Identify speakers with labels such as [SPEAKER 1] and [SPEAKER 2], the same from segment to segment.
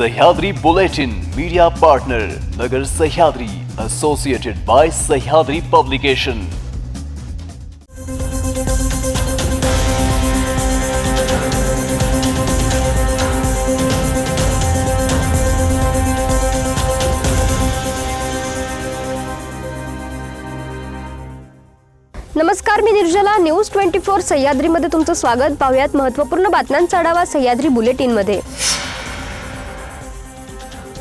[SPEAKER 1] Sahyadri Bulletin media partner Nagar Sahyadri associated by Sahyadri publication
[SPEAKER 2] नमस्कार मी Nirjala. News twenty four सह्याद्रीमध्ये तुमचं स्वागत. पाहुयात महत्त्वपूर्ण बातम्यांचा आढावा सह्याद्री बुलेटिनमध्ये.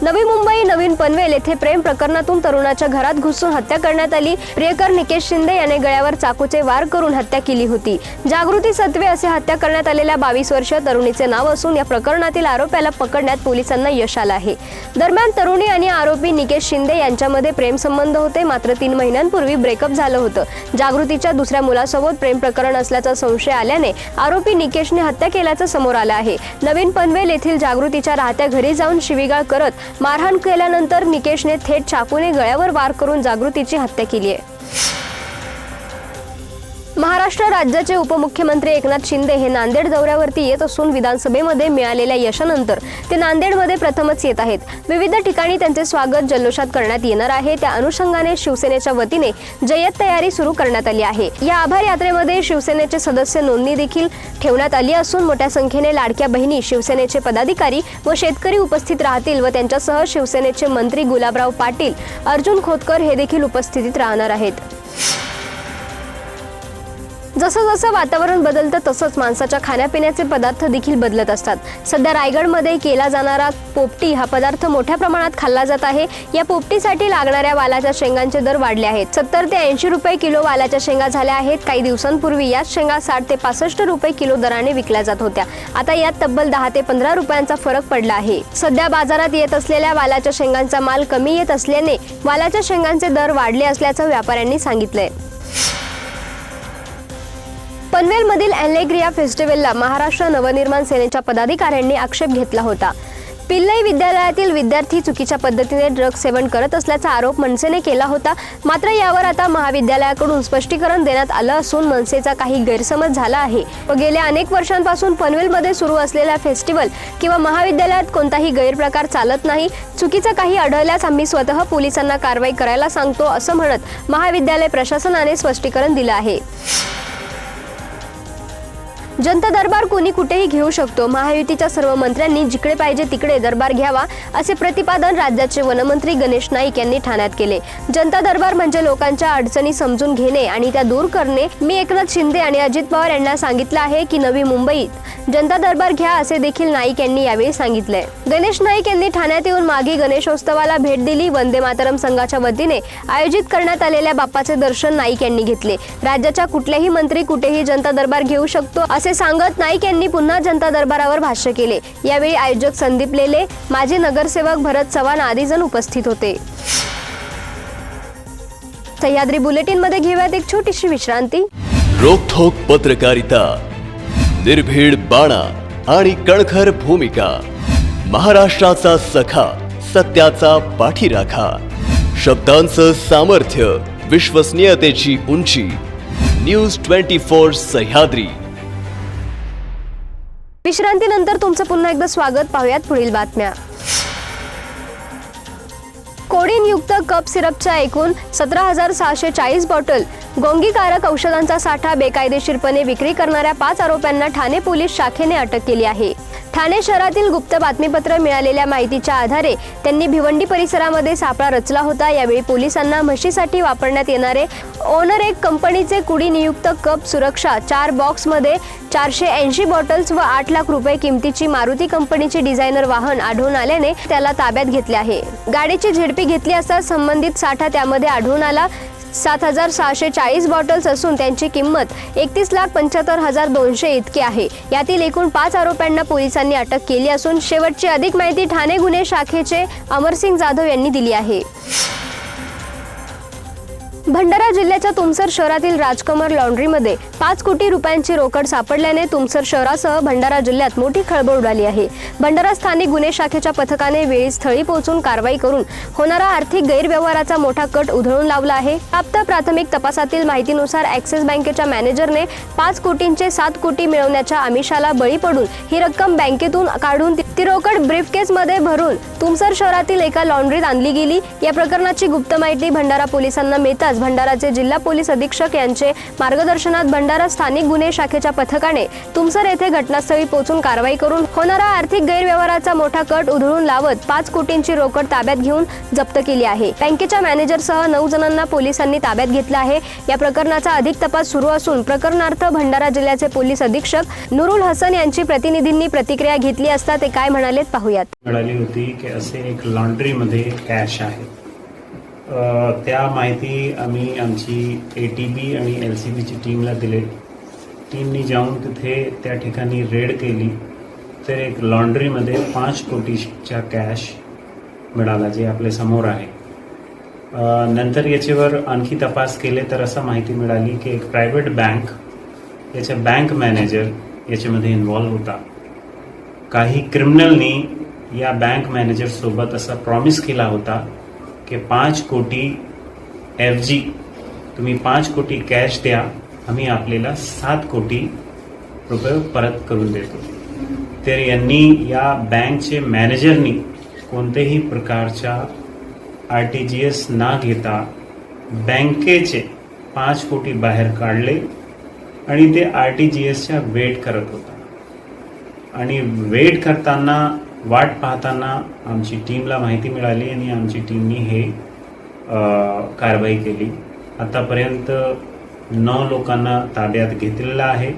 [SPEAKER 2] नवी मुंबई नवीन पनवेल येथे प्रेम प्रकरणातून तरुणाच्या घरात घुसून हत्या करण्यात आली. प्रियकर निकेश शिंदे याने गळ्यावर चाकूचे वार करून हत्या केली होती. जागृती सत्वे असे हत्या करण्यात आलेल्या बावीस वर्ष तरुणीचे नाव असून या प्रकरणातील आरोप्याला पकडण्यात पोलिसांना यश आलं आहे. दरम्यान तरुणी आणि आरोपी निकेश शिंदे यांच्यामध्ये प्रेमसंबंध होते. मात्र तीन महिन्यांपूर्वी ब्रेकअप झालं होतं. जागृतीच्या दुसऱ्या मुलासोबत प्रेम प्रकरण असल्याचा संशय आल्याने आरोपी निकेशने हत्या केल्याचं समोर आलं आहे. नवीन पनवेल येथील जागृतीच्या राहत्या घरी जाऊन शिवीगाळ करत मारहाण केल्यानंतर निकेशने थेट चाकूने गळ्यावर वार करून जागृतीची हत्या केली आहे. महाराष्ट्र राज्याचे उपमुख्यमंत्री एकनाथ शिंदे हे नांदेड दौऱ्यावरती येत असून विधानसभेमध्ये मिळालेल्या यशानंतर ते नांदेडमध्ये प्रथमच येत आहेत. विविध ठिकाणी त्यांचे स्वागत जल्लोषात करण्यात येणार आहे. त्या अनुषंगाने शिवसेनेच्या वतीने जय्यत तयारी सुरू करण्यात आली आहे. या आभार यात्रेमध्ये शिवसेनेचे सदस्य नोंदणी देखील ठेवण्यात आली असून मोठ्या संख्येने लाडक्या बहिणी शिवसेनेचे पदाधिकारी व शेतकरी उपस्थित राहतील व त्यांच्यासह शिवसेनेचे मंत्री गुलाबराव पाटील अर्जुन खोतकर हे देखील उपस्थितीत राहणार आहेत. जसं जसं वातावरण बदलतं तसंच माणसाच्या खाण्यापिण्याचे पदार्थ देखील बदलत असतात. सध्या रायगडमध्ये केला जाणारा पोपटी हा पदार्थ मोठ्या प्रमाणात खाल्ला जात आहे. या पोपटीसाठी लागणाऱ्या वालाच्या शेंगांचे दर वाढले आहेत. सत्तर ते ऐंशी रुपये किलो वालाच्या शेंगा झाल्या आहेत. काही दिवसांपूर्वी याच शेंगा साठ ते पासष्ट रुपये किलो दराने विकल्या जात होत्या. आता यात तब्बल दहा ते पंधरा रुपयांचा फरक पडला आहे. सध्या बाजारात येत असलेल्या वालाच्या शेंगांचा माल कमी येत असल्याने वालाच्या शेंगांचे दर वाढले असल्याचं व्यापाऱ्यांनी सांगितलंय. पनवेलमधील अॅलेग्रिया फेस्टिवलला महाराष्ट्र नवनिर्माण सेनेच्या पदाधिकाऱ्यांनी आक्षेप घेतला होता. पिल्लई विद्यालयातील विद्यार्थी चुकीच्या पद्धतीने ड्रग सेवन करत असल्याचा आरोप मनसेने केला होता. मात्र यावर आता महाविद्यालयाकडून स्पष्टीकरण देण्यात आलं असून मनसेचा काही गैरसमज झाला आहे. व गेल्या अनेक वर्षांपासून पनवेलमध्ये सुरू असलेला फेस्टिवल किंवा महाविद्यालयात कोणताही गैरप्रकार चालत नाही. चुकीचं काही आढळल्यास आम्ही स्वतः पोलिसांना कारवाई करायला सांगतो असं म्हणत महाविद्यालय प्रशासनाने स्पष्टीकरण दिलं आहे. जनता दरबार कोणी कुठेही घेऊ शकतो. महायुतीच्या सर्व मंत्र्यांनी जिकडे पाहिजे तिकडे दरबार घ्यावा असे प्रतिपादन राज्याचे वनमंत्री गणेश नाईक यांनी ठाण्यात केले. जनता दरबार म्हणजे लोकांच्या अडचणी समजून घेणे आणि त्या दूर करणे. मी एकनाथ शिंदे आणि अजित पवार यांना सांगितलं आहे की नवी मुंबईत जनता दरबार घ्या असे देखील नाईक यांनी यावेळी सांगितलंय गणेश नाईक यांनी ठाण्यात येऊन मागे गणेशोत्सवाला भेट दिली. वंदे मातरम संघाच्या वतीने आयोजित करण्यात आलेल्या बाप्पाचे दर्शन नाईक यांनी घेतले. राज्याच्या कुठल्याही मंत्री कुठेही जनता दरबार घेऊ शकतो असे सांगत नाईक यांनी पुन्हा जनता दरबारावर भाष्य केले. यावेळी आयोजक संदीप लेले माजी नगरसेवक भरत चव्हाण आदी जण उपस्थित होते. सह्याद्री बुलेटिनमध्ये घेऊयात एक छोटीशी विश्रांती.
[SPEAKER 1] रोखोक पत्रकारिता निर्भीड बाणा आणि कणखर भूमिका महाराष्ट्राचा सखा सत्याचा पाठीराखा शब्दांचं सामर्थ्य विश्वसनीयतेची उंची न्यूज ट्वेंटी फोर सह्याद्री.
[SPEAKER 2] विश्रांतीनंतर तुमचं पुन्हा एकदा स्वागत. पाहूयात पुढील बातम्या. कोडीनयुक्त कप सिरपच्या एकूण सतरा हजार सहाशे चाळीस बॉटल गोंगीकारक औषधांचा साठा बेकायदेशीरपणे विक्री करणाऱ्या पाच आरोप्यांना ठाणे पोलीस शाखेने अटक केली आहे. ठाणे शहरातील गुप्त बातमीपत्र मिळालेल्या माहितीच्या आधारे त्यांनी भिवंडी परिसरामध्ये सापळा रचला होता. यावेळी पोलिसांना म्हशीसाठी वापरण्यात येणारे ओनर एक कंपनीचे कुडी नियुक्त कप सुरक्षा चार बॉक्समध्ये चारशे ऐंशी बॉटल्स व आठ लाख रुपये किमतीची मारुती कंपनीची डिझायनर वाहन आढळून आल्याने त्याला ताब्यात घेतले आहे. गाडीची झेडपी घेतली असता संबंधित साठा त्यामध्ये आढळून आला. सात हजार सहाशे चाळीस बॉटल्स असून त्यांची किंमत एकतीस लाख पंच्याहत्तर हजार दोनशे इतकी आहे. यातील एकूण पाच आरोप्यांना पोलिसांनी अटक केली असून शेवटची अधिक माहिती ठाणे गुन्हे शाखेचे अमरसिंग जाधव यांनी दिली आहे. भंडारा जिल्ह्याच्या तुमसर शहरातील राजकमर लॉन्ड्रीमध्ये पाच कोटी रुपयांची रोकड सापडल्याने तुमसर शहरासह भंडारा जिल्ह्यात मोठी खळबळ उडाली आहे. भंडारा स्थानिक गुन्हे शाखेच्या पथकाने वेळी स्थळी पोहोचून कारवाई करून होणारा आर्थिक गैरव्यवहाराचा मोठा कट उधळून लावला आहे. प्राप्त प्राथमिक तपासातील माहितीनुसार ॲक्सिस बँकेच्या मॅनेजरने पाच कोटींचे सात कोटी मिळवण्याच्या आमिषाला बळी पडून ही रक्कम बँकेतून काढून ती- ती रोकड ब्रीफकेसमध्ये भरून तुमसर शहरातील एका लॉन्ड्रीत आणली गेली. या प्रकरणाची गुप्त माहिती भंडारा पोलिसांना मिळताच भंडाराचे जिल्हा पोलीस अधीक्षक यांचे मार्गदर्शनात भंडारा स्थानिक गुन्हे शाखेच्या पथकाने तुमसर येथे घटनास्थळी पोहोचून कारवाई करून होणारा आर्थिक गैरव्यवहाराचा मोठा कट उधळून लावत पाच कोटींची रोकड ताब्यात घेऊन जप्त केली आहे. बँकेच्या मॅनेजरसह नऊ जणांना पोलिसांनी ताब्यात घेतलं आहे. या प्रकरणाचा अधिक तपास सुरू असून प्रकरणार्थ भंडारा जिल्ह्याचे पोलीस अधीक्षक नुरुल हसन यांची प्रतिनिधींनी प्रतिक्रिया घेतली असता ते काय म्हणालेत पाहूयात.
[SPEAKER 3] म्हणाली होती की असे एक लॉन्ड्रीमध्ये कॅश आहे. त्या माहिती आम्ही आमची ए टी बी आणि एल सी बीची टीमला दिले. टीमनी जाऊन तिथे त्या ठिकाणी रेड केली. तर एक लॉन्ड्रीमध्ये पाच कोटीच्या कॅश मिळाला जे आपल्यासमोर आहे. नंतर याच्यावर आणखी तपास केले तर असं माहिती मिळाली की एक प्रायव्हेट बँक याच्या बँक मॅनेजर याच्यामध्ये इन्वॉल्व्ह होता. काही क्रिमिनलनी या बँक मॅनेजरसोबत असा प्रॉमिस केला होता की पाच कोटी एफ जी तुम्ही पाच कोटी कॅश द्या आम्ही आपल्याला सात कोटी रुपये परत करून देतो. तर यांनी या बँकचे मॅनेजरनी कोणत्याही प्रकारच्या आर टी जी एस ना घेता बँकेचे पाच कोटी बाहेर काढले आणि ते आर टी जी एसच्या वेट करत होता. आणि वेट करताना वाट पाहताना आमची टीमला माहिती मिळाली आणि आमची टीमनी हे कारवाई केली. आतापर्यंत नऊ लोकांना ताब्यात घेतलेलं आहे.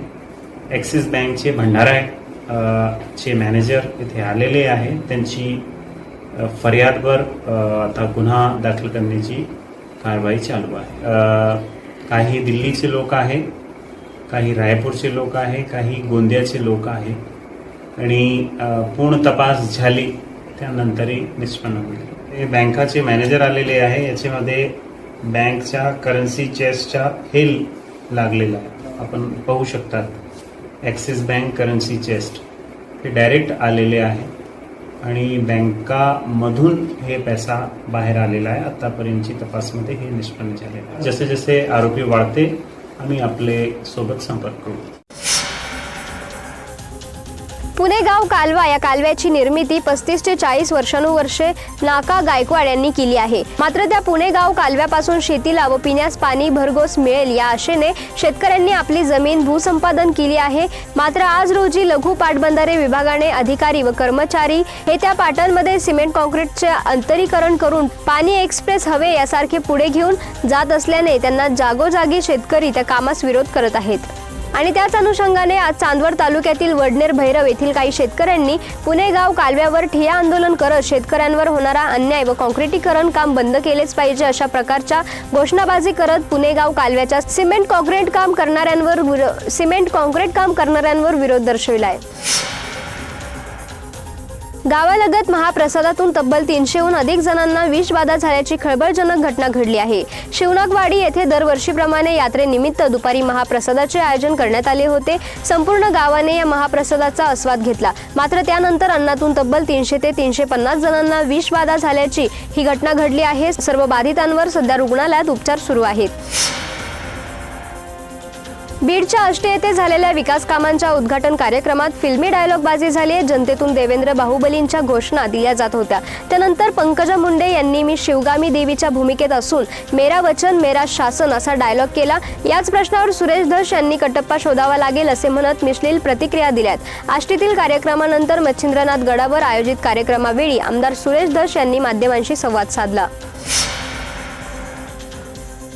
[SPEAKER 3] ॲक्सिस बँकचे भंडारा चे मॅनेजर इथे आलेले आहे. त्यांची फर्यादवर आता गुन्हा दाखल करण्याची कारवाई चालू आहे. काही दिल्लीचे लोक आहे काही रायपूरचे लोक आहे काही गोंदियाचे लोक आहे. आणि पूर्ण तपास झाली त्यानंतरही निष्पन्न होईल. हे बँकाचे मॅनेजर आलेले आहे याच्यामध्ये बँकच्या करन्सी चेस्टच्या हेल लागलेला आहे. आपण पाहू शकतात ॲक्सिस बँक करन्सी चेस्ट हे डायरेक्ट आलेले आहे आणि बँकामधून हे पैसा बाहेर आलेला आहे. आतापर्यंतची तपासमध्ये हे निष्पन्न झालेलं आहे. जसे जसे आरोपी वाढते आम्ही आपले सोबत संपर्क करू.
[SPEAKER 2] पुणेगाव कालवा या कालव्याची निर्मिती पस्तीस ते चाळीस वर्षानुवर्षे नाका गायकवाड यांनी केली आहे. मात्र त्या पुणेगाव कालव्यापासून शेतीला व पिण्यास पाणी भरघोस मिळेल या आशेने शेतकऱ्यांनी आपली जमीन भूसंपादन केली आहे. मात्र आज रोजी लघु पाटबंधारे विभागाने अधिकारी व कर्मचारी हे त्या पाटांमध्ये सिमेंट कॉन्क्रीटचे अंतरीकरण करून पाणी एक्सप्रेस हवे यासारखे पुढे घेऊन जात असल्याने त्यांना जागोजागी शेतकरी त्या कामास विरोध करत आहेत. आणि त्याच अनुषंगाने आज चांदवड तालुक्यातील वडनेर भैरव येथील काही शेतकऱ्यांनी पुणे गाव कालव्यावर ठिया आंदोलन करत शेतकऱ्यांवर होणारा अन्याय व कॉन्क्रिटीकरण काम बंद केलेच पाहिजे अशा प्रकारच्या घोषणाबाजी करत पुणे गाव कालव्याच्या सिमेंट कॉन्क्रीट काम करणाऱ्यांवर सिमेंट कॉन्क्रीट काम करणाऱ्यांवर विरोध दर्शविला आहे गावालगत महाप्रसादातून तब्बल तीनशेहून अधिक जणांना विषबाधा झाल्याची खळबळजनक घटना घडली आहे. शिवनागवाडी येथे दरवर्षीप्रमाणे यात्रेनिमित्त दुपारी महाप्रसादाचे आयोजन करण्यात आले होते. संपूर्ण गावाने या महाप्रसादाचा आस्वाद घेतला. मात्र त्यानंतर अन्नातून तब्बल तीनशे ते तीनशे पन्नास जणांना विषबाधा झाल्याची ही घटना घडली आहे. सर्व बाधितांवर सध्या रुग्णालयात उपचार सुरू आहेत. बीडच्या आष्टे येथे झालेल्या विकास कामांच्या उद्घाटन कार्यक्रमात फिल्मी डायलॉगबाजी झाली आहे. जनतेतून देवेंद्र बाहुबलींच्या घोषणा दिल्या जात होत्या. त्यानंतर पंकजा मुंडे यांनी मी शिवगामी देवीच्या भूमिकेत असून मेरा वचन मेरा शासन असा डायलॉग केला. याच प्रश्नावर सुरेश धस यांनी कटप्पा शोधावा लागेल असे म्हणत मिश्लील प्रतिक्रिया दिल्यात. आष्टीतील कार्यक्रमानंतर मच्छिंद्रनाथ गडावर आयोजित कार्यक्रमावेळी आमदार सुरेश धस यांनी माध्यमांशी संवाद साधला.